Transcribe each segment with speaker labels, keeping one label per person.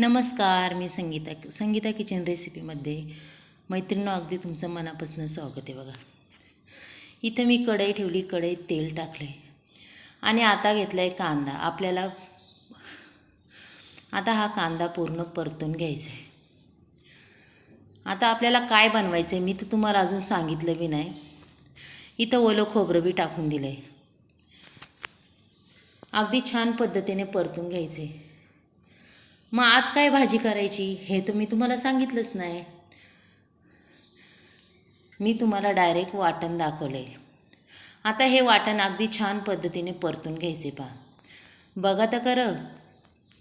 Speaker 1: नमस्कार मी संगीता संगीता किचन रेसिपीमध्ये मैत्रिणीनं अगदी तुमचं मनापासून स्वागत आहे बघा. इथं मी कढई ठेवली कढईत तेल टाकलं आहे आणि आता घेतला आहे कांदा. आपल्याला आता हा कांदा पूर्ण परतून घ्यायचा आहे आता आपल्याला काय बनवायचं आहे मी तर तुम्हाला अजून सांगितलं बी नाही. इथं ओलं खोबरं बी टाकून दिलं आहे अगदी छान पद्धतीने परतून घ्यायचं आहे मग आज काय भाजी करायची हे तर मी तुम्हाला सांगितलंच नाही. मी तुम्हाला डायरेक्ट वाटण दाखवलं आहे आता हे वाटण अगदी छान पद्धतीने परतून घ्यायचे पा बघा तर खरं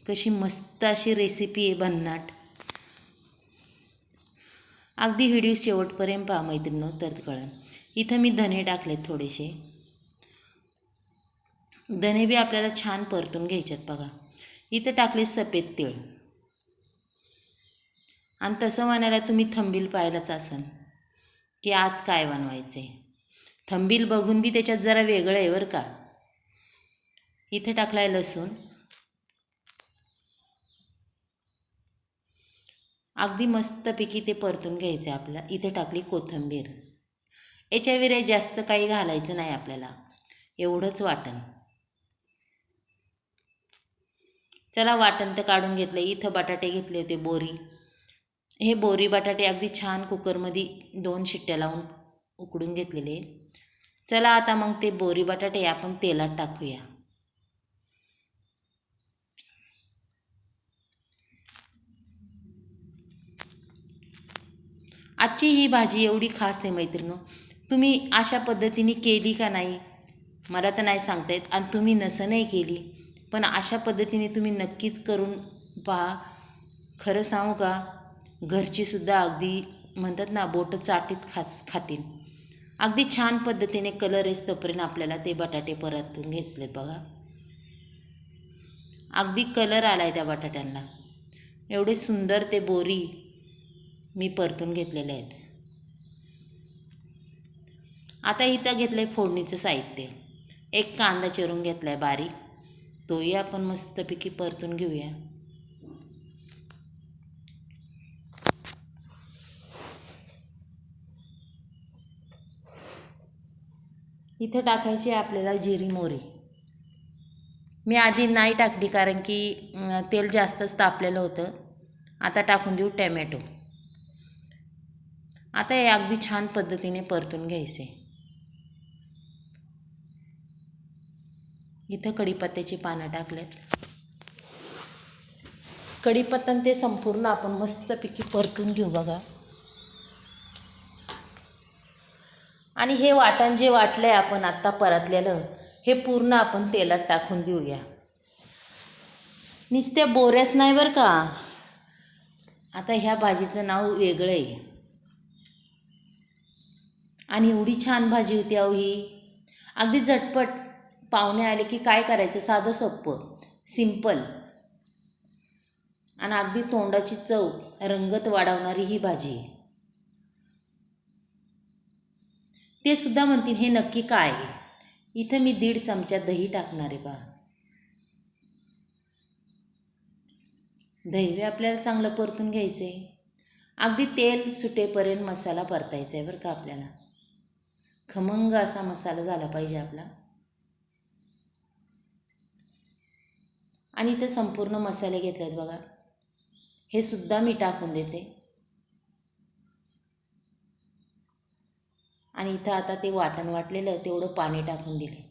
Speaker 1: कशी मस्त अशी रेसिपी आहे भन्नाट. अगदी व्हिडिओ शेवटपर्यंत पहा मैत्रिणी तर कळन इथं मी धने टाकलेत थोडेसे. धने बी आपल्याला छान परतून घ्यायच्यात बघा. इथं टाकले सफेद तीळ. आणि तसं म्हणायला तुम्ही थंबील पाहिलंच असाल. की आज काय बनवायचं आहे थंबील बघून बी त्याच्यात जरा वेगळं आहे बरं का. इथे टाकलाय लसूण. अगदी मस्तपैकी ते परतून घ्यायचं आहे आपल्या इथे टाकली कोथिंबीर. याच्या विरे जास्त काही घालायचं नाही आपल्याला. एवढंच वाटण. चला वाटण तर काढून घेतलं इथं बटाटे घेतले होते बोरी. हे बोरी बटाटे अगदी छान कुकरमध्ये दोन शिट्ट्या लावून उकडून घेतलेले. चला आता मग ते बोरी बटाटे आपण तेलात टाकूया. आजची ही भाजी एवढी खास आहे मैत्रिणी तुम्ही अशा पद्धतीने केली का नाही? मला तर नाही सांगता येत. आणि तुम्ही नसं नाही केली. पण अशा पद्धतीने तुम्ही नक्कीच करून पहा. खरं सांगू का घरचीसुद्धा अगदी म्हणतात ना बोटं चाटीत खास खातील. अगदी छान पद्धतीने कलर येस तोपर्यंत आपल्याला ते बटाटे परतून घेतलेत बघा. अगदी कलर आला आहे त्या बटाट्यांना. एवढे सुंदर ते बोरी मी परतून घेतलेले आहेत. आता इथं घेतलं आहे फोडणीचं साहित्य. एक कांदा चिरून घेतला आहे बारीक. तोही आपण मस्तपैकी परतून घेऊया. इथं टाकायची आहे आपल्याला जिरी मोरी मी आधी नाही टाकली कारण की तेल जास्तच तापलेलं होतं. आता टाकून देऊ टॅमॅटो. आता हे अगदी छान पद्धतीने परतून घ्यायचे. इथं कढीपत्त्याची पानं टाकलेत कढीपत्ता ते संपूर्ण आपण मस्तपैकी परतून घेऊ बघा. आणि हे वाटण जे वाटलं आहे आपण आत्ता परतलेलं हे पूर्ण आपण तेलात टाकून देऊया. नुसत्या बोऱ्याच नाही बरं का? आता ह्या भाजीचं नाव वेगळं आहे आणि एवढी छान भाजी होती अहो ही. अगदी झटपट पाहुणे आले की काय करायचं? साधं सोपं. सिंपल आणि अगदी तोंडाची चव रंगत वाढवणारी ही भाजी. ते सुद्धा म्हणतील हे नक्की काय आहे? इथं मी दीड चमचा दही टाकणार आहे बा. दही आपल्याला चांगलं परतून घ्यायचं आहे अगदी तेल सुटेपर्यंत मसाला परतायचा आहे बरं का आपल्याला. खमंग असा मसाला झाला पाहिजे आपला. आणि इथं संपूर्ण मसाले घेतलेत बघा. हे सुद्धा मी टाकून देते. आणि इथं आता ते वाटण वाटलेलं तेवढं पाणी टाकून दिले.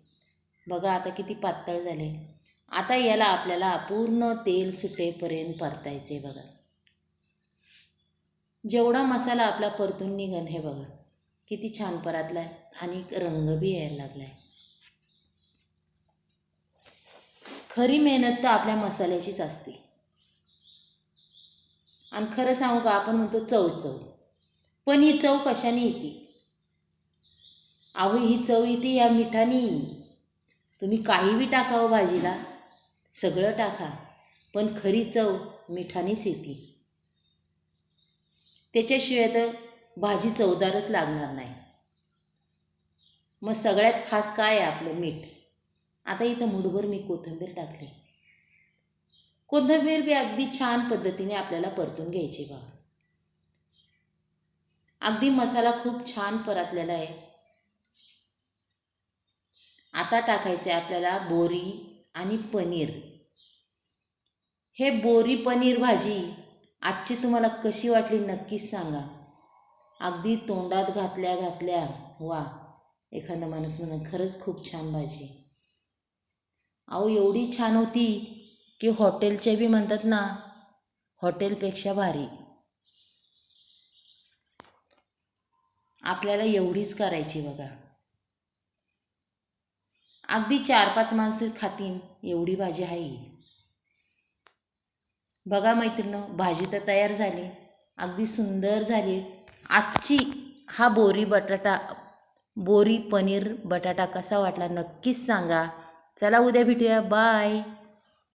Speaker 1: बघा आता किती पातळ झाले. आता याला आपल्याला पूर्ण तेल सुटेपर्यंत परतायचे बघा. जेवढा मसाला आपला परतून निघन हे बघा. किती छान परतला आहे आणि रंग बी यायला लागला आहे खरी मेहनत तर आपल्या मसाल्याचीच असते. आणि खरं सांगू का आपण म्हणतो चव चव. पण ही चव कशाने येते? अहो ही चव येते या मिठानी. तुम्ही काहीबी टाकावं हो भाजीला. सगळं टाका. पण खरी चव मिठानीच येते. त्याच्याशिवाय तर भाजी चवदारच लागणार नाही. मग सगळ्यात खास काय आहे आपलं मीठ? आता इथं मुठभर मी कोथिंबीर टाकली. कोथिंबीर बी अगदी छान पद्धतीने आपल्याला परतून घ्यायची बा. अगदी मसाला खूप छान परतलेला आहे. आता टाकायचं आहे आपल्याला बोरी आणि पनीर. हे बोरी पनीर भाजी आजची तुम्हाला कशी वाटली नक्कीच सांगा. अगदी तोंडात घातल्या घातल्या वा एखादा माणूस म्हणून खरंच खूप छान भाजी. अहो एवढी छान होती की हॉटेलचे बी म्हणतात ना हॉटेलपेक्षा भारी. आपल्याला एवढीच करायची बघा. अगदी चार पाच माणसं खातीन एवढी भाजी आहे. बघा मैत्रिणं भाजी तर तयार झाली अगदी सुंदर झाली. आजची हा बोरी बटाटा बोरी पनीर बटाटा कसा वाटला नक्कीच सांगा. चला उद्या भेटूया बाय